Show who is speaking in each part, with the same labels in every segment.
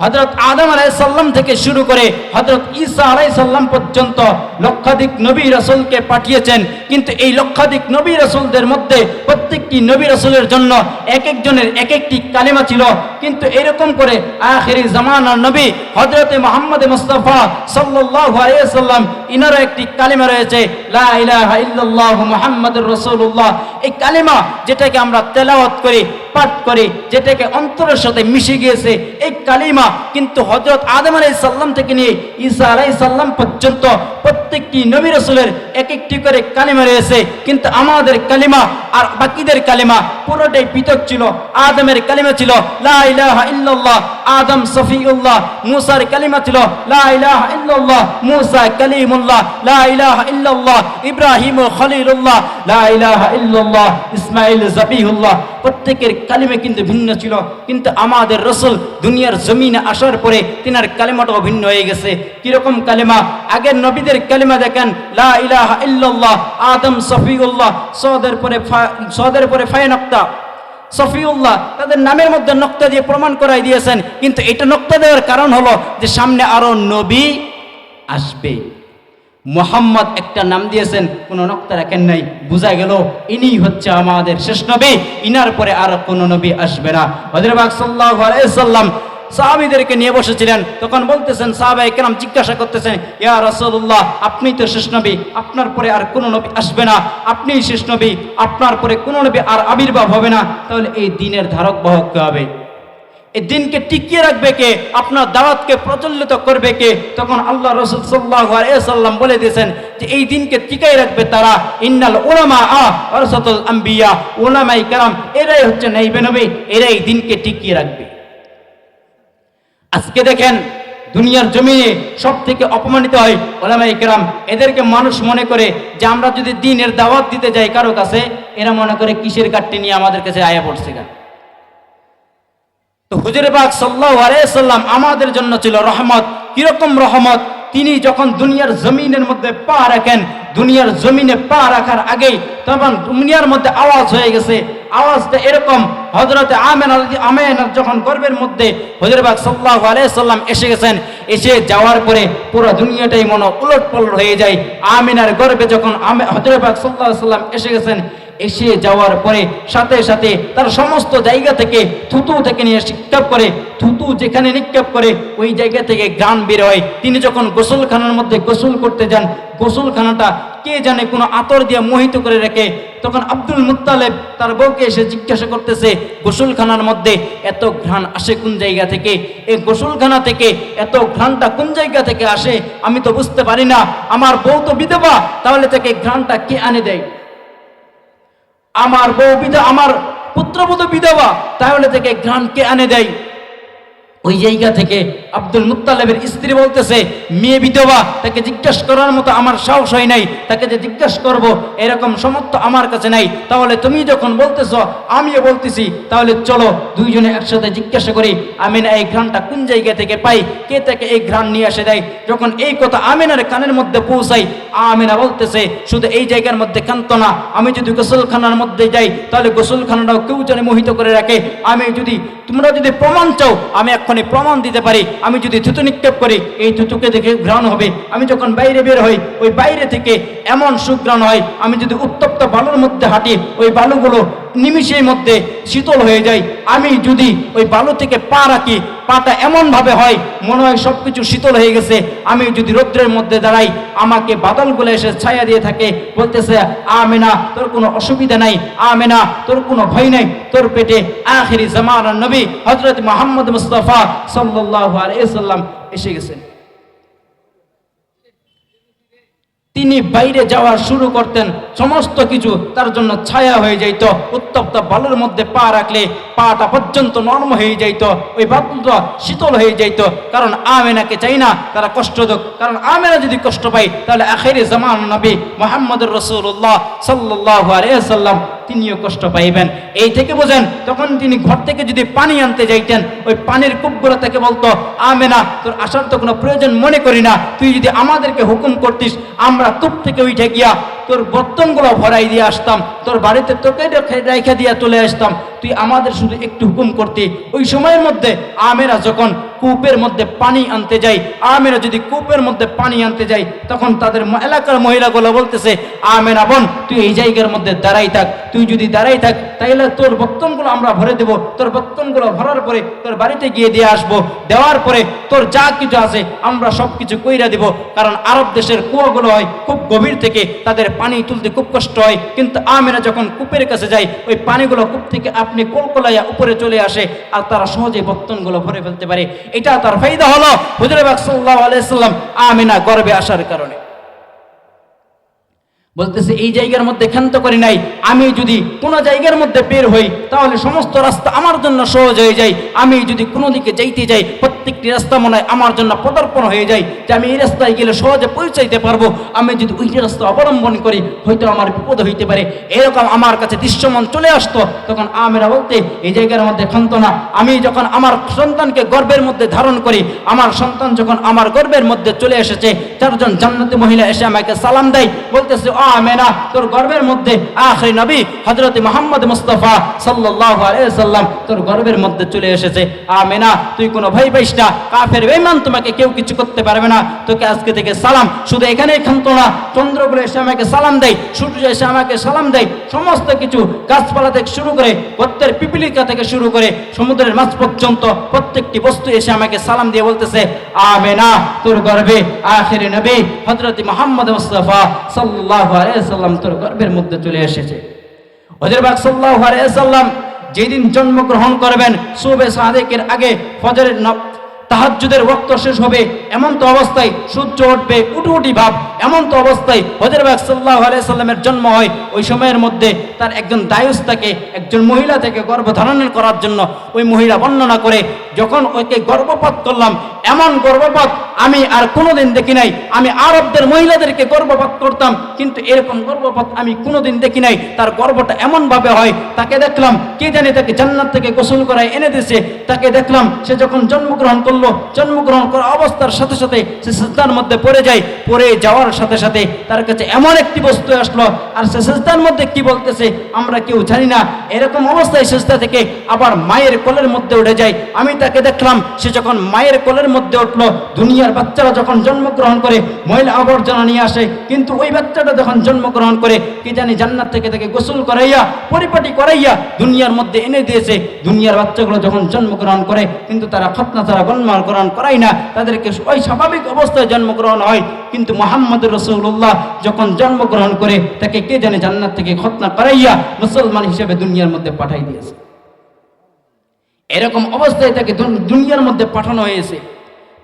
Speaker 1: হজরত আদম আলাইসাল্লাম থেকে শুরু করে হজরত ঈসা আলাইসাল্লাম পর্যন্ত লক্ষাধিক নবী রসুলকে পাঠিয়েছেন। কিন্তু এই লক্ষাধিক নবী রসুলদের মধ্যে প্রত্যেকটি নবী রসুলের জন্য এক একজনের এক একটি কালেমা ছিল। কিন্তু এরকম করে আখেরি জামানার নবী হজরতে মোহাম্মদ মুস্তফা সাল্লাল্লাহু আলাইহি সাল্লাম ইনারও একটি কালিমা রয়েছে, লা ইলাহা ইল্লাল্লাহ মুহাম্মাদুর এই কালিমা যেটাকে আমরা তেলাওয়াত করি পাঠ করে, যেটাকে অন্তরের সাথে মিশে গিয়েছে, এই কালিমা কিন্তু হজরত আদম আলাই সাল্লাম থেকে নিয়ে ঈসা আলাই সাল্লাম পর্যন্ত প্রত্যেকটি নবী রসুলের এক একটি করে কালিমা রয়েছে। কিন্তু আমাদের কালিমা আর বাকিদের কালিমা পুরোটাই পৃথক ছিল, আদমের কালিমা ছিল ইল্লাল্লাহ, আদম সফিউল্লাহ, মুসার কালিমা ছিল ইল্লাল্লাহ, মুসা কালিমুল্লাহ ইল্লাল্লাহ, ইব্রাহিম খলিলুল্লাহ ইল্লাল্লাহ, ইসমাইল জাবিহুল্লাহ প্রত্যেকের কালিমা কিন্তু ভিন্ন ছিল, কিন্তু আমাদের রসুল দুনিয়ার জমিনে আসার পরে তিনার কালিমাটাও ভিন্ন হয়ে গেছে। কীরকম কালিমা? আগের নবীদের কালিমা দেখেন, লা ইলাহা ইল্লাল্লাহ, আদম সফিউল্লাহ সদের পরে সদের পরে ফায়নক্তা সফিউল্লাহ, তাদের নামের মধ্যে নক্তা দিয়ে প্রমাণ করাই দিয়েছেন, কিন্তু এটা নক্তা দেওয়ার কারণ হলো যে সামনে আরও নবী আসবে। মোহাম্মদ একটা নাম দিয়েছেন, কোনো নক্তা রাখেন নাই, বোঝা গেল ইনি হচ্ছে আমাদের শেষ নবী, ইনার পরে আর কোনো নবী আসবে না। হজরবাগ সাল্লাহ আলাইসাল্লাম সাহাবিদেরকে নিয়ে বসেছিলেন। তখন বলতেছেন সাহাবাই কেরাম জিজ্ঞাসা করতেছেন, ইয়া রাসূলুল্লাহ, আপনি তো শেষ নবী, আপনার পরে আর কোনো নবী আসবে না। আপনিই শেষ নবী, আপনার পরে কোনো নবী আর আবির্ভাব হবে না। তাহলে এই দিনের ধারক বাহক হবে এই দিনকে টিকিয়ে রাখবে কে? আপনার দাওয়াতকে প্রচলিত করবে কে? তখন আল্লাহ রসুল সাল্লাহ সাল্লাম বলে দিয়েছেন যে, এই দিনকে টিকাই রাখবে তারা ইন্নাল ওলামা আ ওরসাতুল আম্বিয়া। ওলামাই কারাম, এরাই হচ্ছে নাইবে নবী, এরাই দিনকে টিকিয়ে রাখবে। আজকে দেখেন দুনিয়ার জমিনে সব থেকে অপমানিত হয় ওলামাই কেরাম। এদেরকে মানুষ মনে করে যে আমরা যদি দিনের দাওয়াত দিতে যাই কারও কাছে, এরা মনে করে কিসের কাঠটি নিয়ে আমাদের কাছে আয়া পড়ছে গা। তো হুজুর পাক সাল্লাহ আলাইসাল্লাম আমাদের জন্য ছিল রহমত। কীরকম রহমত? তিনি যখন দুনিয়ার জমিনের মধ্যে পা রাখেন দুনিয়ার জমিনে পা রাখার আগেই তখন দুনিয়ার মধ্যে আওয়াজ হয়ে গেছে। আওয়াজটা এরকম হজরতে আমেনার আমেনার যখন গর্বের মধ্যে হজরবাগ সাল্লাহ আলাইসাল্লাম এসে গেছেন, এসে যাওয়ার পরে পুরো দুনিয়াটাই মনে উলট হয়ে যায়। আমিনার গর্বে যখন হজরবাগ সাল্লাহ সাল্লাম এসে গেছেন এসে যাওয়ার পরে সাথে সাথে তার সমস্ত জায়গা থেকে থুতু থেকে নিয়ে নিক্ষেপ করে, থুতু যেখানে নিক্ষেপ করে, ওই জায়গা থেকে গান বের হয়। তিনি যখন গোসলখানার মধ্যে গোসল করতে যান, গোসলখানাটা কে জানে কোনো আতর দিয়ে মোহিত করে রেখে, তখন আব্দুল মুত্তালেব তার বউকে এসে জিজ্ঞাসা করতেছে, গোসলখানার মধ্যে এত ঘ্রাণ আসে কোন জায়গা থেকে? এই গোসলখানা থেকে এত ঘ্রাণটা কোন জায়গা থেকে আসে? আমি তো বুঝতে পারি না। আমার বউ তো বিধবা, তাহলে তাকে ঘ্রাণটা কে আনে দেয়? আমার বউ বিধা আমার পুত্রবধূ বিধবা তাহলে থেকে ঘ্রাণ কে আনে দেয়। ওই জায়গা থেকে আব্দুল মুত্তালেবের স্ত্রী বলতেছে, মেয়ে বিধবা, তাকে জিজ্ঞেস করার মতো আমার সাহস হয় নাই। তাকে যে জিজ্ঞেস করব, এরকম সমর্থ আমার কাছে নাই। তাহলে তুমি যখন বলতেছ, আমিও বলতেছি, তাহলে চলো দুইজনে একসাথে জিজ্ঞাসা করি, আমিনা এই ঘ্রাণটা কোন জায়গা থেকে পাই? কে তাকে এই ঘ্রাণ নিয়ে আসে দেয়? যখন এই কথা আমিনার কানের মধ্যে পৌঁছাই আমিনা বলতেছে, শুধু এই জায়গার মধ্যে কান্ত না, আমি যদি গোসলখানার মধ্যে যাই, তাহলে গোসলখানাটাও কেউ জানে মোহিত করে রাখে। আমি যদি, তোমরা যদি প্রমাণ চাও, আমি এক্ষুনি প্রমাণ দিতে পারি, আমি যদি থুতু নিক্ষেপ করি, এই থুতুকে দেখে ঘ্রাণ হবে। আমি যখন বাইরে বের হই, ওই বাইরে থেকে এমন সুঘ্রাণ হয় আমি যদি উত্তপ্ত বালুর মধ্যে হাঁটি, ওই বালুগুলো নিমিষের মধ্যে শীতল হয়ে যায়। আমি যদি ওই বালু থেকে পা রাখি, পাটা এমনভাবে হয়, মনে হয় সব কিছু শীতল হয়ে গেছে। আমি যদি রৌদ্রের মধ্যে দাঁড়াই, আমাকে বাদলগুলো এসে ছায়া দিয়ে থাকে, বলতেছে, আমেনা, তোর কোনো অসুবিধা নাই, আমেনা, তোর কোনো ভয় নাই, তোর পেটে আখেরি জামানার নবী হজরত মোহাম্মদ মুস্তফা সাল্লাহ আলাইসাল্লাম এসে গেছেন। তিনি বাইরে যাওয়া শুরু করতেন, সমস্ত কিছু তার জন্য ছায়া হয়ে যাইত। উত্তপ্ত বালুর মধ্যে পা রাখলে পাটা পর্যন্ত নরম হয়ে যাইত। ওই বালুটা শীতল হয়ে যাইত, কারণ আমেনাকে চাই না, তারা কষ্ট দোক। কারণ আমেনা যদি কষ্ট পায়, তাহলে আখেরি জামান নবী মোহাম্মদ রসুল্লাহ সাল্লাহ আলিয়াল্লাম তিনিও কষ্ট পাইবেন। এই থেকে বোঝেন, তখন তিনি ঘর থেকে যদি পানি আনতে যাইতেন, ওই পানির কূপগুলো তাকে বলতো, আমেনা, তোর আসার তো কোনো প্রয়োজন মনে করি না। তুই যদি আমাদেরকে হুকুম করতিস, আমরা কূপ থেকে উঠে গিয়া তোর বর্তনগুলো ভরাই দিয়ে আসতাম, তোর বাড়িতে তোকে রেখে দিয়ে চলে আসতাম। তুই আমাদের শুধু একটু হুকুম করতে। ওই সময়ের মধ্যে আমেরা যখন কূপের মধ্যে পানি আনতে যাই আমেরা যদি কূপের মধ্যে পানি আনতে যাই তখন তাদের এলাকার মহিলাগুলো বলতেছে, আমেরা বোন, তুই এই জায়গার মধ্যে দাঁড়াই থাক। তুই যদি দাঁড়াই থাক, তাইলে তোর বর্তনগুলো আমরা ভরে দেব। তোর বর্তনগুলো ভরার পরে তোর বাড়িতে গিয়ে দিয়ে আসব। দেওয়ার পরে তোর যা কিছু আছে, আমরা সব কিছু কইরা দেব। কারণ আরব দেশের কুয়াগুলো হয়, খুব গভীর থেকে তাদের পানি তুলতে খুব কষ্ট হয়। কিন্তু আমেরা যখন কূপের কাছে যায়, ওই পানিগুলো কূপ থেকে আপনি কলকলাইয়া উপরে চলে আসে আর তারা সহজে বর্তনগুলো ভরে ফেলতে পারে। এটা তার ফায়দা হলো। হুজুর বাকসুল্লাহ আলাইসাল্লাম আমিনা গর্বে আসার কারণে। বলতেছে, এই জায়গার মধ্যে ক্ষান্ত করি নাই। আমি যদি কোনো জায়গার মধ্যে বের হই, তাহলে সমস্ত রাস্তা আমার জন্য সহজ হয়ে যায়। আমি যদি কোনো দিকে যাইতে যাই, প্রত্যেকটি রাস্তা মনে হয় আমার জন্য পদার্পণ হয়ে যায়। যে আমি এই রাস্তায় গেলে সহজে পৌঁছাইতে পারব। আমি যদি ওই রাস্তা অবলম্বন করি, হয়তো আমার বিপদ হইতে পারে। এরকম আমার কাছে দৃশ্যমান চলে আসতো। তখন আমেরা বলতে, এই জায়গার মধ্যে ক্ষান্ত না। আমি যখন আমার সন্তানকে গর্বের মধ্যে ধারণ করি, আমার সন্তান যখন আমার গর্বের মধ্যে চলে এসেছে, চারজন জান্নাতি মহিলা এসে আমাকে সালাম দেয়। বলতেছে আমেনা, তোর গর্ভের মধ্যে আখরি নবী হজরত মোহাম্মদ মুস্তফা সাল্লাম তোর গর্ভের মধ্যে চলে এসেছে। আমেনা, তুই কোনো ভয় পাইস না, কাফের বেঈমান তোমাকে কেউ কিছু করতে পারবে না। তোকে আজকে থেকে সালাম, শুধু এখানেই ক্ষান্ত না চন্দ্রগুলো এসে আমাকে সালাম দেয়, সূর্য এসে আমাকে সালাম দেয়, সমস্ত কিছু গাছপালা থেকে শুরু করে প্রত্যেক পিপিলিকা থেকে শুরু করে, সমুদ্রের মাছ পর্যন্ত প্রত্যেকটি বস্তু এসে আমাকে সালাম দিয়ে বলতেছে, আমেনা, তোর গর্বে আখেরি নবী হজরত মোহাম্মদ মুস্তফা সাল্লাল্লাহু আলাইহি সাল্লাম তোর গর্ভের মধ্যে চলে এসেছে। হজরবাগ সাল্লাল্লাহু আলাইহি সাল্লাম যেদিন জন্মগ্রহণ করবেন সুবে সাদেকের আগে ফজরের তাহাজুদের রক্ত শেষ হবে। এমন তো অবস্থায় সূর্য উঠবে উঠুউটি ভাব, এমন তো অবস্থায় হজরবাগ সাল্লাহ আলাইসাল্লামের জন্ম হয়, ওই সময়ের মধ্যে তার একজন দায়ুস তাকে, একজন মহিলা থেকে গর্ভধারণ করার জন্য ওই মহিলা বর্ণনা করে, যখন ওকে গর্ভপাত করলাম, এমন গর্ভপাত আমি আর কোনোদিন দেখি নাই। আমি আরবদের মহিলাদেরকে গর্ভপাত করতাম, কিন্তু এরকম গর্ভপাত আমি কোনোদিন দেখি নাই। তার গর্ভটা এমন ভাবে হয়, তাকে দেখলাম, কে জানে তাকে জান্নাত থেকে গোসল করায় এনে দিয়েছে তাকে দেখলাম, সে যখন জন্মগ্রহণ করল, জন্মগ্রহণ করা অবস্থার সাথে সাথে সে সিজদার মধ্যে পড়ে যায়, পড়ে যাওয়ার সাথে সাথে তার কাছে এমন একটি বস্তু আসলো, আর সে সিজদার মধ্যে কি বলতেছে আমরা কেউ জানি না। এরকম অবস্থায় সিজদা থেকে আবার মায়ের কোলের মধ্যে উঠে যায়। আমি তাকে দেখলাম, সে যখন মায়ের কোলের মধ্যে উঠল, দুনিয়ার বাচ্চারা যখন জন্মগ্রহণ করে মহিলা আবর্জনা নিয়ে আসে, কিন্তু ওই বাচ্চাটা যখন জন্মগ্রহণ করে, কি জানি জান্নাত থেকে তাকে গোসল করাইয়া, পরিপাটি করাইয়া দুনিয়ার মধ্যে এনে দিয়েছে। দুনিয়ার বাচ্চাগুলো যখন জন্মগ্রহণ করে, কিন্তু তারা খতনা ছাড়া গ্রহণ করায় না, তাদেরকে ওই স্বাভাবিক অবস্থায় জন্মগ্রহণ হয়। কিন্তু মোহাম্মদ রসুল্লাহ যখন জন্মগ্রহণ করে, তাকে কে জানে জান্নাত থেকে খতনা করাইয়া মুসলমান হিসেবে দুনিয়ার মধ্যে পাঠাই দিয়েছে। এরকম অবস্থায় তাকে দুনিয়ার মধ্যে পাঠানো হয়েছে।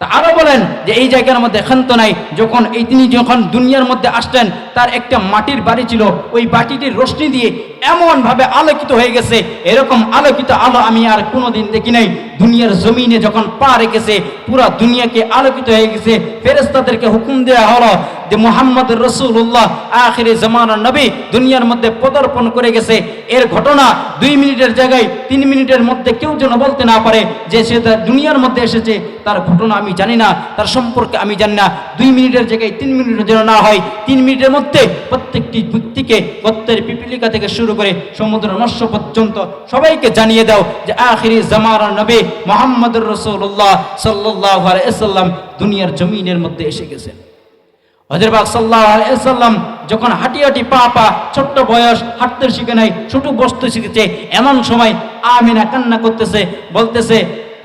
Speaker 1: তা আরও বলেন যে এই জায়গার মধ্যে ক্ষান্ত নাই, যখন এই তিনি যখন দুনিয়ার মধ্যে আসলেন, তার একটা মাটির বাড়ি ছিল, ওই বাটিটির রশ্মি দিয়ে এমন ভাবে আলোকিত হয়ে গেছে, এরকম আলোকিত আলো আমি আর কোনোদিন দেখি নাই। দুনিয়ার জমিনে যখন পা রেখেছে, পুরা দুনিয়াকে আলোকিত হয়ে গেছে। ফেরেস্তাদেরকে হুকুম দেওয়া হলো যে মোহাম্মদ রসুল্লাহ আখিরে জমানার নবী দুনিয়ার মধ্যে পদার্পণ করে গেছে। এর ঘটনা দুই মিনিটের জায়গায়, তিন মিনিটের মধ্যে কেউ যেন বলতে না পারে যে সে তার দুনিয়ার মধ্যে এসেছে, তার ঘটনা আমি জানি না, তার সম্পর্কে আমি জানি না। দুই মিনিটের জায়গায়, তিন মিনিটের যেন না হয়, তিন মিনিটের মধ্যে প্রত্যেকটি ব্যক্তিকে প্রত্যেক পিপিলিকা থেকে শুরু করে সমুদ্র নস্য পর্যন্ত সবাইকে জানিয়ে দাও যে আখিরি জামানার নবী মোহাম্মদ রসুল্লাহ সাল্লাহ আলাইসাল্লাম দুনিয়ার জমিনের মধ্যে এসে গেছেন হজরবাগ সাল্লাহ আলাইসাল্লাম যখন হাঁটি হাঁটি পা পা ছোট্ট বয়স হাঁটতে শিখে নাই, ছোট বসতে শিখেছে, এমন সময় আমিনা কান্না করতেছে, বলতেছে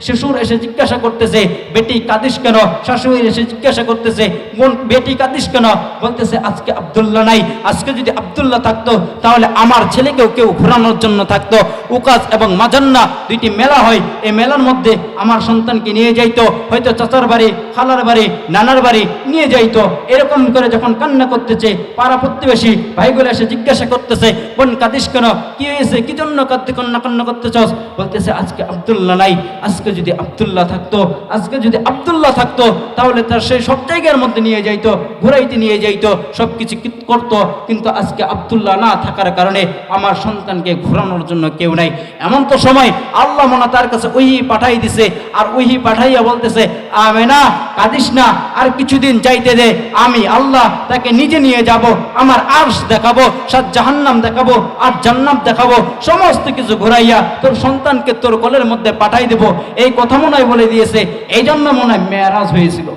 Speaker 1: শ্বশুর এসে জিজ্ঞাসা করতেছে, বেটি, কাঁদিস কেন? শাশুড়ি এসে জিজ্ঞাসা করতেছে বোন বেটি, কাঁদিস কেন? বলতেছে, আজকে আব্দুল্লাহ নাই। আজকে যদি আব্দুল্লাহ থাকতো, তাহলে আমার ছেলেকেও কেউ ঘোরানোর জন্য থাকতো। উকাস এবং মাজান্না দুইটি মেলা হয়। এই মেলার মধ্যে আমার সন্তানকে নিয়ে যাইতো। হয়তো চাচার বাড়ি, খালার বাড়ি, নানার বাড়ি নিয়ে যাইতো। এরকম করে যখন কান্না করতেছে, পাড়া প্রতিবেশী ভাইগুলো এসে জিজ্ঞাসা করতেছে, বোন, কাঁদিস কেন? কি হয়েছে? কি জন্য কান্না কান্না করতে চাস? বলতেছে, আজকে আব্দুল্লাহ নাই। আজকে আজকে যদি আব্দুল্লাহ থাকতো, আজকে যদি আব্দুল্লাহ থাকতো, তাহলে তার সেই সব জায়গার মধ্যে নিয়ে যাইতো, ঘুরাইতে নিয়ে যাইতো সব কিছু করতো। কিন্তু আজকে আব্দুল্লাহ না থাকার কারণে আমার সন্তানকে ঘোরানোর জন্য কেউ নাই। এমন তো সময় আল্লাহ মনে তার কাছে ওহি পাঠাই দিছে, আর ওহি পাঠাইয়া বলতেছে আমে না কাঁদিস না, আর কিছুদিন যাইতে দে, আমি আল্লাহ তাকে নিজে নিয়ে যাব, আমার আর্শ দেখাবো, সাত জাহান্নাম দেখাবো আর জান্নাত দেখাবো, সমস্ত কিছু ঘুরাইয়া তোর সন্তানকে তোর কোলের মধ্যে পাঠাই দেব এই কথা মনে হয় বলে দিয়েছে। এই জন্য মনে হয় মেয়ারাজ হয়েছিল।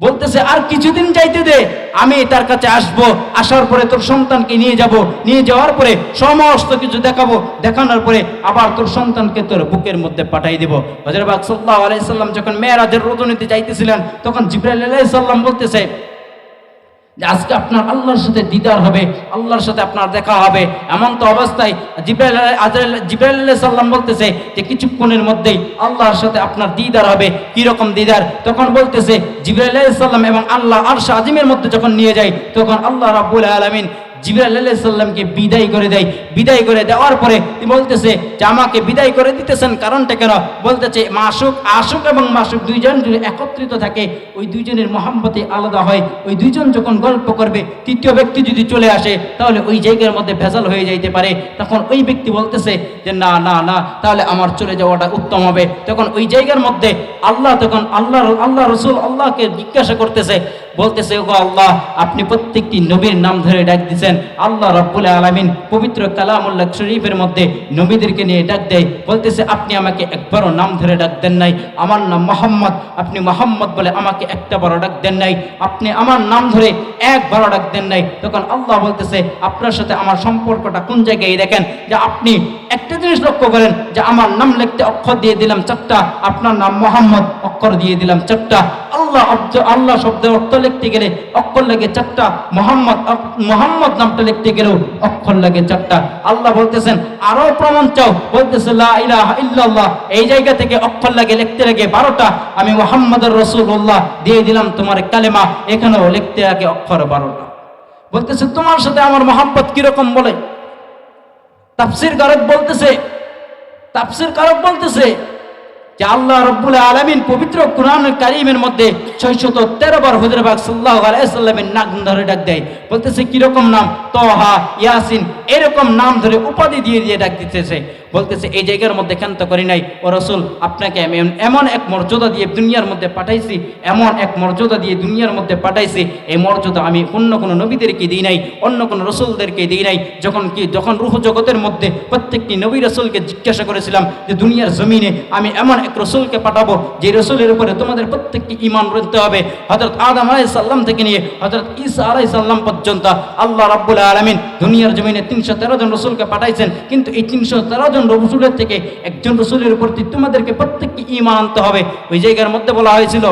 Speaker 1: বলতেছে, আর কিছুদিন যাইতে দে, আমি তার কাছে আসব। আসার পরে তোর সন্তানকে নিয়ে যাব। নিয়ে যাওয়ার পরে সমস্ত কিছু দেখাবো। দেখানোর পরে আবার তোর সন্তানকে তোর বুকের মধ্যে পাঠাই দেব। হজরবাগ সাল্লাহ আলাইসাল্লাম যখন মেয়েরাজের রজনীতে যাইতেছিলেন, তখন জিব্রাইল আলাইসাল্লাম বলতেছে যে আজকে আপনার আল্লাহর সাথে দিদার হবে, আল্লাহর সাথে আপনার দেখা হবে। এমন তো অবস্থায় জিব্রাইল আজরাইল জিব্রাইল সাল্লাম বলতেছে যে কিছুক্ষণের মধ্যেই আল্লাহর সাথে আপনার দিদার হবে। কীরকম দিদার? তখন বলতেছে জিব্রাইল সাল্লাম এবং আল্লাহ আরশ আজিমের মধ্যে যখন নিয়ে যায়, তখন আল্লাহ রাবুল আলামিন জিবরাইল আলাইহিস সালামকে বিদায় করে দেয়। বিদায় করে দেওয়ার পরে বলতেছে যে, আমাকে বিদায় করে দিতেছেন কারণটা কেন? বলতেছে, মাসুক, আশুক এবং মাসুক দুইজন যদি একত্রিত থাকে, ওই দুইজনের মহাব্বতে আলাদা হয়। ওই দুইজন যখন গল্প করবে, তৃতীয় ব্যক্তি যদি চলে আসে, তাহলে ওই জায়গার মধ্যে ভেজাল হয়ে যাইতে পারে। তখন ওই ব্যক্তি বলতেছে যে, না না না, তাহলে আমার চলে যাওয়াটা উত্তম হবে। তখন ওই জায়গার মধ্যে আল্লাহ তখন আল্লাহ আল্লাহ রসুল আল্লাহকে জিজ্ঞাসা করতেছে বলতেছে, ওগো আল্লাহ, আপনি প্রত্যেকটি নবীর নাম ধরে ডাক দিচ্ছেন আল্লাহ রব্বুল আলমিন পবিত্র কালামুল্লাহ শরীফের মধ্যে নবীদেরকে নিয়ে ডাক দেয়। বলতেছে, আপনি আমাকে একবারও নাম ধরে ডাক দেন নাই। আমার নাম মোহাম্মদ। আপনি মোহাম্মদ বলে আমাকে একটা বড় ডাক দেন নাই। আপনি আমার নাম ধরে একবারও ডাক দেন নাই। তখন আল্লাহ বলতেছে, আপনার সাথে আমার সম্পর্কটা কোন জায়গায় দেখেন? যে আপনি একটা জিনিস লক্ষ্য করেন, যে আমার নাম লিখতে অক্ষর দিয়ে দিলাম চারটা, আপনার নাম মোহাম্মদ, অক্ষর দিয়ে দিলাম চারটা। আল্লাহ আল্লাহ শব্দের অর্থ লিখতে গেলে অক্ষর লাগে চারটা, মোহাম্মদ মোহাম্মদ নামটা লিখতে গেলেও অক্ষর লাগে চারটা। আল্লাহ বলতেছেন, আরও প্রমাণ চাও। বলতেছে ইল্লাল্লাহ। এই জায়গা থেকে অক্ষর লাগে লিখতে লাগে বারোটা, আমি মোহাম্মদর রসুল্লাহ দিয়ে দিলাম তোমার কালেমা, এখানেও লিখতে লাগে অক্ষর বারোটা। বলতেছে, তোমার সাথে আমার মোহাম্মত কীরকম? বলে, তাফসির কারক বলতেছে, তাফসির কারক বলতেছে যে আল্লাহ রব্বুল আলমিন পবিত্র কোরআন কারিমের মধ্যে ছয়শত তেরো বার হুজরবাগ সাল্লাহ আলাইসাল্লামের নাম ধরে ডাক দেয়। বলতেছে, কীরকম নাম? তহা, ইয়াসিন। এরকম নাম ধরে উপাধি দিয়ে দিয়ে ডাক দিতেছে। বলতেছে, এই জায়গার মধ্যে ক্ষান্ত করি নাই। ও রসুল, আপনাকে আমি এমন এক মর্যাদা দিয়ে দুনিয়ার মধ্যে পাঠাইছি, এমন এক মর্যাদা দিয়ে দুনিয়ার মধ্যে পাঠাইছি। এই মর্যাদা আমি অন্য কোনো নবীদেরকে দিই নাই, অন্য কোনো রসুলদেরকে দিই নাই। যখন কি, যখন রুহ জগতের মধ্যে প্রত্যেকটি নবী রসুলকে জিজ্ঞাসা করেছিলাম যে, দুনিয়ার জমিনে আমি এমন এক রসুলকে পাঠাবো, যে রসুলের উপরে তোমাদের প্রত্যেকটি ইমান রইতে হবে। হজরত আদম আলাই সাল্লাম থেকে নিয়ে হজরত ঈসা আলাই সাল্লাম পর্যন্ত আল্লাহ রাব্বুল আলমিন দুনিয়ার জমিনে তিনশো তেরো জন রসুলকে পাঠাইছেন। কিন্তু এই তিনশো তেরো জন রসুলের থেকে একজন রসুলের প্রতি তোমাদেরকে প্রত্যেককে ইমান আনতে হবে। ওই জায়গার মধ্যে বলা হয়েছিল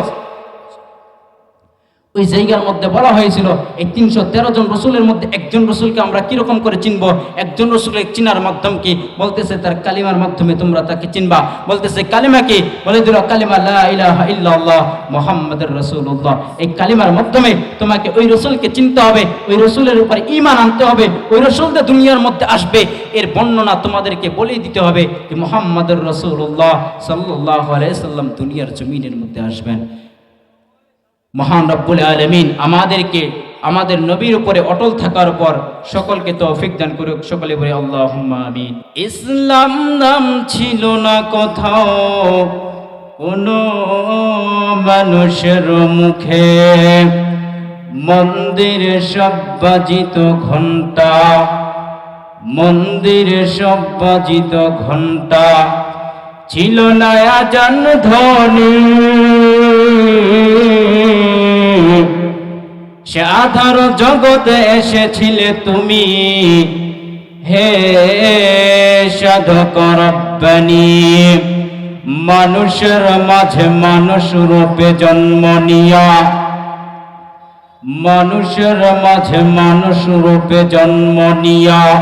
Speaker 1: ওই জায়গার মধ্যে বলা হয়েছিল, এই তিনশো তেরো জন রসুলের মধ্যে একজন রসুলকে আমরা কীরকম করে চিনব? একজন রসুলের চিনার মাধ্যম কি? বলতেছে, তার কালিমার মাধ্যমে তোমরা তাকে চিনবা। বলতেছে, কালিমা কি? বলে দিল কালিমা ইল্লাল্লাহ মুহাম্মাদুর রাসূলুল্লাহ। এই কালিমার মাধ্যমে তোমাকে ওই রসুলকে চিনতে হবে, ওই রসুলের উপর ঈমান আনতে হবে, ওই রসুলটা দুনিয়ার মধ্যে আসবে। এর বর্ণনা তোমাদেরকে বলে দিতে হবে যে, মুহাম্মাদুর রসুল্লাহ সাল্লাল্লাহু আলাইহি সাল্লাম দুনিয়ার জমিনের মধ্যে আসবেন। মহান রব্বুল আলমিন আমাদেরকে, আমাদের নবীর উপরে অটল থাকার পর সকলকে তৌফিক দান করুক। সকলে বলে আল্লাহ আমিন। ইসলাম নাম ছিল না কোথাও, কোনো মানুষের মুখে। মন্দির সব বাজিত ঘণ্টা মন্দির সব বাজিত ঘণ্টা ছিল না আজান ধ্বনি সাধার জগতে এসেছিলে তুমি। হে সাধক রব্বানি, মানুষের মাঝে মানুষ রূপে জন্ম নিয়া। মানুষের মাঝে মানুষ রূপে জন্ম নিয়া।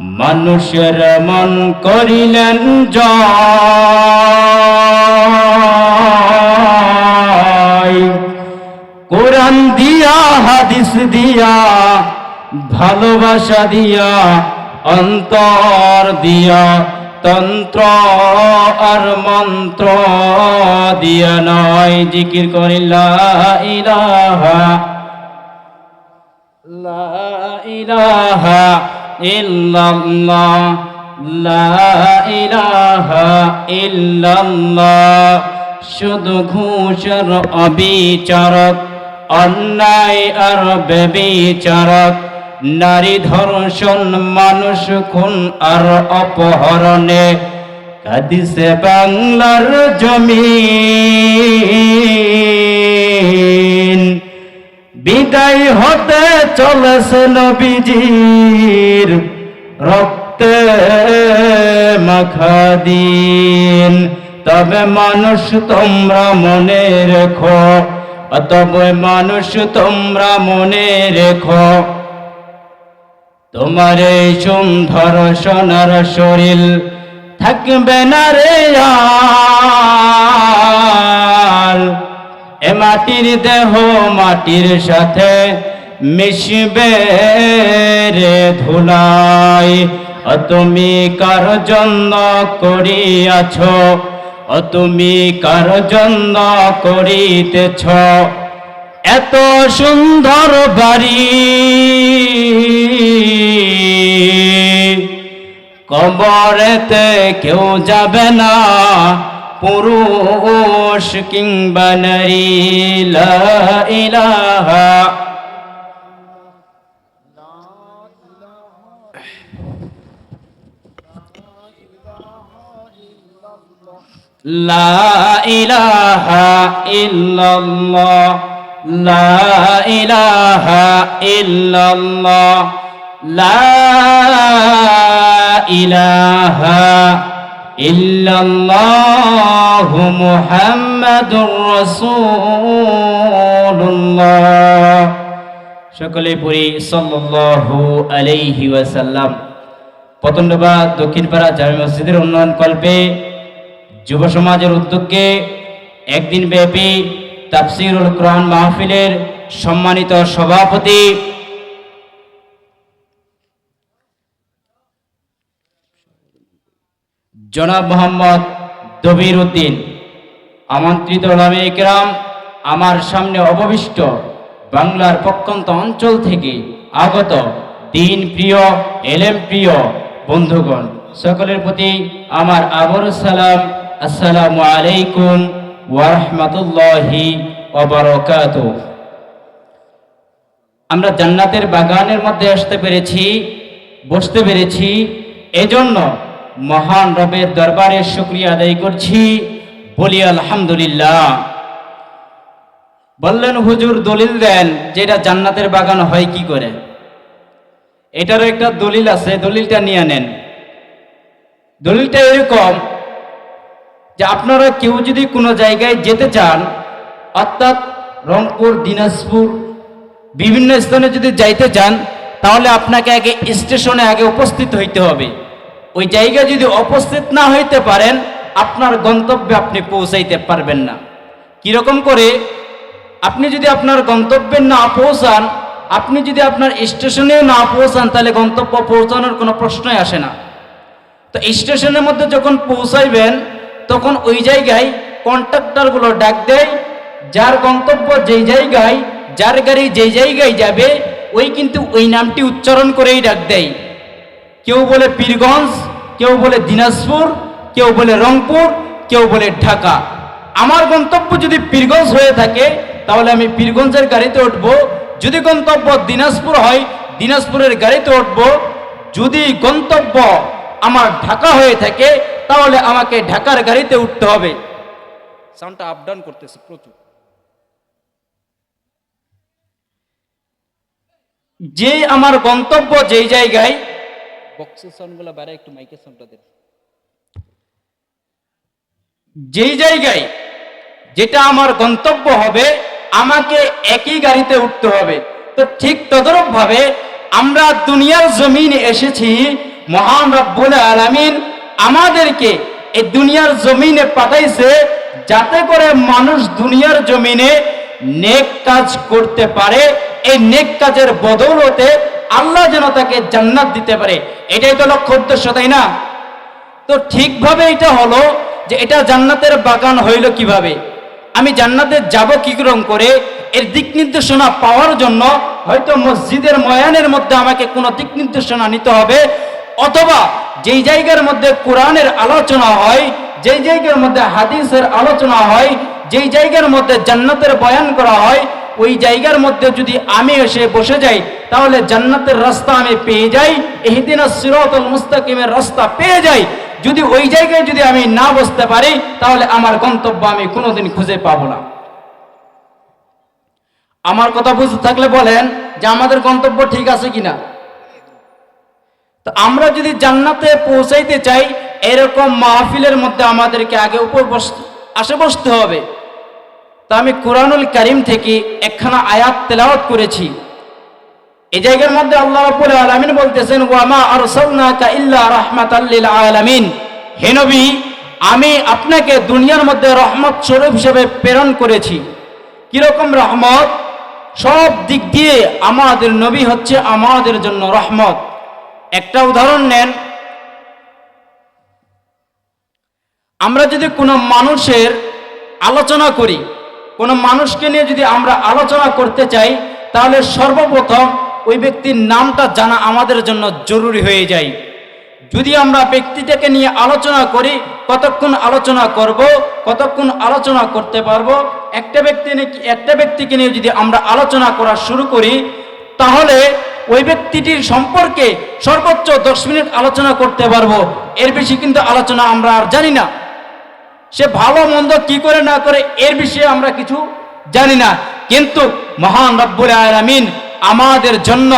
Speaker 1: মানুষের মন করিলেন জয়। কোরআন দিয়া, হাদিস দিয়া, ভালোবাসা দিয়া, অন্তর দিয়া, তন্ত্র আর মন্ত্র দিয়া নয়। জিকির করিলা ইলাহা, লা লা শুধু ঘুষের অবিচারক অন্যায় আর বেবিচারক নারী ধর্ষণ মানুষ খুন আর অপহরণে কাদিসে বাংলার জমি বিদায় হতে চলেছে নবীজির রক্তে মাখা দিন। তবে মানুষ তোমরা মনে রেখো তবে মানুষ তোমরা মনে রেখো, তোমার এই সুন্দর সোনার শরীর থাকবে না রে এ মাটির দেহ মাটির সাথে মিশবে রে ধুলাই। তুমি কার জন্য করিয়াছ? তুমি কার জন্য করিতেছ? এত সুন্দর বাড়ি। কবরেতে কেউ যাবে না, পুরুষ কিংবা নারী। ইলাহা লা লা লা সকলে পড়ি সাল্লাল্লাহু আলাইহি ওয়াসাল্লাম। পতনডোবা দক্ষিণপাড়া জামে মসজিদের উন্নয়ন কল্পে যুব সমাজের উদ্যোগে একদিন ব্যাপী তাফসিরুল কোরআন মাহফিলের সম্মানিত সভাপতি জনাব মোহাম্মদ দবির উদ্দিন, আমন্ত্রিত ওলামে ইকরাম, আমার সামনে অববিষ্ট বাংলার প্রত্যন্ত অঞ্চল থেকে আগত দিন প্রিয়, এলেম প্রিয় বন্ধুগণ, সকলের প্রতি আমার আবর সালাম আসসালামু আলাইকুম ওয়ারহমতুল্লাহি ওবরকাত আমরা জান্নাতের বাগানের মধ্যে আসতে পেরেছি, বসতে পেরেছি, এজন্য মহান রবের দরবারে শুক্রিয়া আদায় করছি, বলি আলহামদুলিল্লাহ। বললেন, হুজুর, দলিল দেন, যেটা জান্নাতের বাগান হয় কি করে? এটারও একটা দলিল আছে, দলিলটা নিয়ে নেন। দলিলটা এরকম যে আপনারা কেউ যদি কোনো জায়গায় যেতে চান, অর্থাৎ রংপুর, দিনাজপুর, বিভিন্ন স্থানে যদি যাইতে চান, তাহলে আপনাকে আগে স্টেশনে আগে উপস্থিত হইতে হবে। ওই জায়গায় যদি উপস্থিত না হইতে পারেন, আপনার গন্তব্যে আপনি পৌঁছাইতে পারবেন না। কীরকম করে? আপনি যদি আপনার গন্তব্যে না পৌঁছান, আপনি যদি আপনার স্টেশনেও না পৌঁছান, তাহলে গন্তব্য পৌঁছানোর কোনো প্রশ্নই আসে না। তো স্টেশনের মধ্যে যখন পৌঁছাইবেন তখন ওই জায়গায় কন্ট্রাক্টরগুলো ডাক দেয়, যার গন্তব্য যেই জায়গায়, যার গাড়ি যেই জায়গায় যাবে, ওই কিন্তু ওই নামটি উচ্চারণ করেই ডাক দেয়। কেউ বলে পীরগঞ্জ, কেউ বলে দিনাজপুর, কেউ বলে রংপুর, কেউ বলে ঢাকা। আমার গন্তব্য যদি পীরগঞ্জ হয়ে থাকে, তাহলে আমি পীরগঞ্জের গাড়িতে উঠবো। যদি গন্তব্য দিনাজপুর হয়, দিনাজপুরের গাড়িতে উঠবো। যদি গন্তব্য আমার ঢাকা হয়ে থাকে তাহলে আমাকে ঢাকার গাড়িতে উঠতে হবে। সাউন্ডটা আপ ডাউন করতেছে প্রচুর। যে আমার গন্তব্য যেই জায়গায় বক্সের সাউন্ডগুলো বাইরে একটু মাইকের সাউন্ডটা দেন। যেই জায়গায় যেটা আমার গন্তব্য হবে আমাকে একই গাড়িতে উঠতে হবে। তো ঠিক তদরূপ ভাবে আমরা দুনিয়ার জমিনে এসেছি মহান রব্বুল আলামিন আমাদেরকে এই দুনিয়ার জমিনে পাঠাইছে যাতে করে মানুষ দুনিয়ার জমিনে নেক কাজ করতে পারে। এই নেক কাজের বদৌলতে আল্লাহ যেন তাকে জান্নাত দিতে পারে। এটাই তো লক্ষ্য উদ্দেশ্য, তাই না? তো ঠিকভাবে এটা হলো যে এটা জান্নাতের বাগান হইল কীভাবে? আমি জান্নাতে যাব কি রকম করে? এর দিক নির্দেশনা পাওয়ার জন্য হয়তো মসজিদের ময়ানের মধ্যে আমাকে কোনো দিক নির্দেশনা নিতে হবে। অথবা যেই জায়গার মধ্যে কোরআনের আলোচনা হয়, যেই জায়গার মধ্যে হাদিসের আলোচনা হয়, যেই জায়গার মধ্যে জান্নাতের বয়ান করা হয়, ওই জায়গার মধ্যে যদি আমি এসে বসে যাই, তাহলে জান্নাতের রাস্তা আমি পেয়ে যাই, এহিদিন সিরতুল মুস্তাকিমের রাস্তা পেয়ে যাই। যদি ওই জায়গায় যদি আমি না বসতে পারি, তাহলে আমার গন্তব্য আমি কোনোদিন খুঁজে পাবো না। আমার কথা বুঝতে থাকলে বলেন যে আমাদের গন্তব্য ঠিক আছে কিনা? তো আমরা যদি জান্নাতে পৌঁছাইতে চাই, এরকম মাহফিলের মধ্যে আমাদেরকে আগে উপর আসে বসতে হবে। তা আমি কোরআনুল করিম থেকে একখানা আয়াত তেলাওয়াত করেছি। এই জায়গার মধ্যে আল্লাহ রাব্বুল আলামিন বলতেছেন ওয়ামা আরসালনাকা ইল্লা রাহমাতাল লিল আলামিন। হে নবী, আমি আপনাকে দুনিয়ার মধ্যে রহমত স্বরূপ হিসেবে প্রেরণ করেছি। কীরকম রহমত? সব দিক দিয়ে আমাদের নবী হচ্ছে আমাদের জন্য রহমত। একটা উদাহরণ নেন। আমরা যদি কোনো মানুষের আলোচনা করি, কোনো মানুষকে নিয়ে যদি আমরা আলোচনা করতে চাই, তাহলে সর্বপ্রথম ওই ব্যক্তির নামটা জানা আমাদের জন্য জরুরি হয়ে যায়। যদি আমরা ব্যক্তিটাকে নিয়ে আলোচনা করি, কতক্ষণ আলোচনা করব, কতক্ষণ আলোচনা করতে পারব, একটা ব্যক্তি একটা ব্যক্তিকে নিয়ে যদি আমরা আলোচনা করা শুরু করি, তাহলে ওই ব্যক্তিটির সম্পর্কে সর্বোচ্চ দশ মিনিট আলোচনা করতে পারব। এর বেশি কিন্তু আলোচনা আমরা আর জানি না। সে ভালো মন্দ কি করে না করে এর বিষয়ে আমরা কিছু জানি না। কিন্তু মহান রব্বুল আলামিন আমাদের জন্য,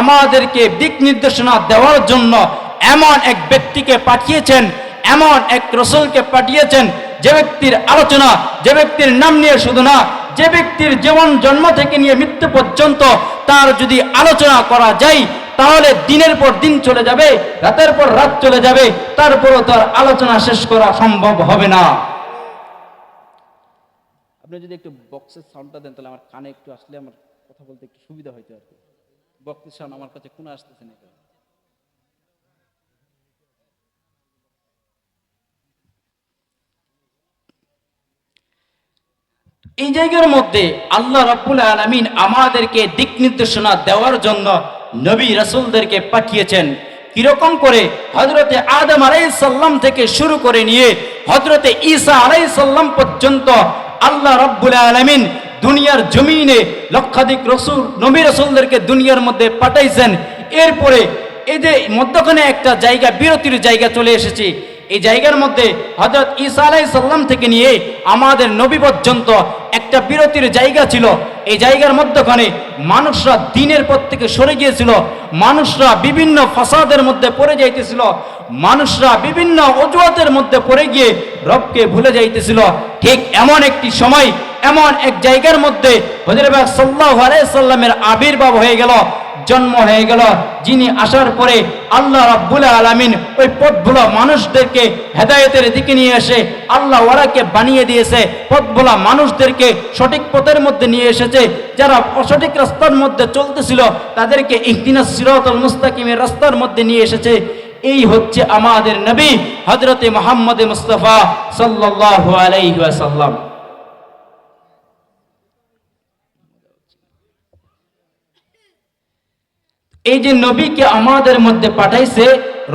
Speaker 1: আমাদেরকে দিক নির্দেশনা দেওয়ার জন্য এমন এক ব্যক্তিকে পাঠিয়েছেন, এমন এক রসুলকে পাঠিয়েছেন, যে ব্যক্তির আলোচনা, যে ব্যক্তির নাম নিয়ে শুধু না যে ব্যক্তির জীবন জন্ম থেকে নিয়ে মৃত্যু পর্যন্ত তার যদি আলোচনা করা যায়, তাহলে দিনের পর দিন চলে যাবে, রাতের পর রাত চলে যাবে, তারপরও তার আলোচনা শেষ করা সম্ভব হবে না। আপনি যদি একটু বক্সের সাউন্ডটা দেন, তাহলে আমার কানে একটু আসলে আমার কথা বলতে একটু সুবিধা হইতো আর কি। বক্সের সাউন্ড আমার কাছে কোনো আসতেছে না কেন। এই জায়গার মধ্যে আল্লাহ রাব্বুল আলামিন আমাদেরকে দিক নির্দেশনা দেওয়ার জন্য নবী রাসূলদেরকে পাঠিয়েছেন। কীরকম করে হজরতে আদম আলাইসাল্লাম থেকে শুরু করে নিয়ে হজরতে ঈসা আলাইসাল্লাম পর্যন্ত আল্লাহ রাব্বুল আলামিন দুনিয়ার জমিনে লক্ষাধিক রসুল, নবী রসুলদেরকে দুনিয়ার মধ্যে পাঠাইছেন। এরপরে যে মধ্যখানে একটা জায়গা, বিরতির জায়গা চলে এসেছে। এই জায়গার মধ্যে হজরত ঈসা আলাই সাল্লাম থেকে নিয়ে আমাদের নবী পর্যন্ত একটা বিরতির জায়গা ছিল। এই জায়গার মধ্যখানে মানুষরা দিনের পর থেকে সরে গিয়েছিল। মানুষরা বিভিন্ন ফাসাদের মধ্যে পড়ে যাইতেছিল। মানুষরা বিভিন্ন অজুহাতের মধ্যে পড়ে গিয়ে রবকে ভুলে যাইতেছিল। ঠিক এমন একটি সময়, এমন এক জায়গার মধ্যে হজরবাগ সাল্লাহ আলাইসাল্লামের আবির্ভাব হয়ে গেল। জন্ম হয়ে গেল। যিনি আসার পরে আল্লাহ রাব্বুল আলামিন ওই পথগুলো মানুষদেরকে হেদায়েতের দিকে নিয়ে এসে আল্লাহ ওরাকে বানিয়ে দিয়েছে। পথগুলো মানুষদেরকে সঠিক পথের মধ্যে নিয়ে এসেছে। যারা অসঠিক রাস্তার মধ্যে চলতেছিল, তাদেরকে ইহদিনা সিরাতুল মুস্তাকিমের রাস্তার মধ্যে নিয়ে এসেছে। এই হচ্ছে আমাদের নবী হজরতে মোহাম্মদ মুস্তফা সাল্লাল্লাহু আলাইহি এই যে নবীকে আমাদের মধ্যে পাঠাইছে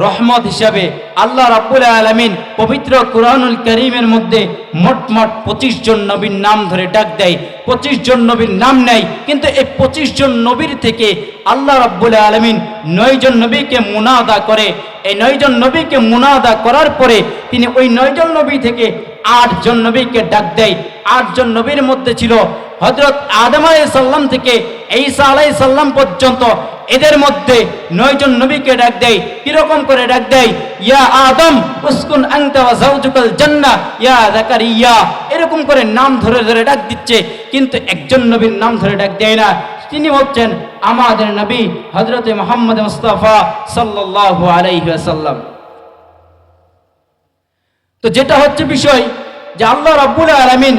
Speaker 1: রহমত হিসাবে, আল্লাহ রাব্বুল আলমিন পবিত্র কুরআনুল করিমের মধ্যে মোট মোট পঁচিশ জন নবীর নাম ধরে ডাক দেয়। পঁচিশ জন নবীর নাম নেয়, কিন্তু এই পঁচিশ জন নবীর থেকে আল্লাহ রাব্বুল আলমিন নয় জন নবীকে মুনাদা করে। এই নয় জন নবীকে মুনাদা করার পরে তিনি ওই নয়জন নবী থেকে আট জন নবীকে ডাক দেয়। আট জন নবীর মধ্যে ছিল হজরত আদম আলাই সাল্লাম থেকে ঈসা আলাই সাল্লাম পর্যন্ত এদের মধ্যে নয়জন নবীকে ডাক দেয়, কীরকম করে ডাক দেয়? ইয়া আদম, উসকুন আনতা ওয়া যাওজুকাল জান্নাহ ইয়া যাকারিয়া। এরকম করে নাম ধরে ধরে ডাক দিচ্ছে, কিন্তু একজন নবীর নাম ধরে ডাক দেয় না। তিনি হচ্ছেন আমাদের নবী হজরতে মোহাম্মদ মুস্তাফা সাল্লাল্লাহু আলাইহি ওয়াসাল্লাম। তো যেটা হচ্ছে বিষয় যে আল্লাহ রাব্বুল আলামিন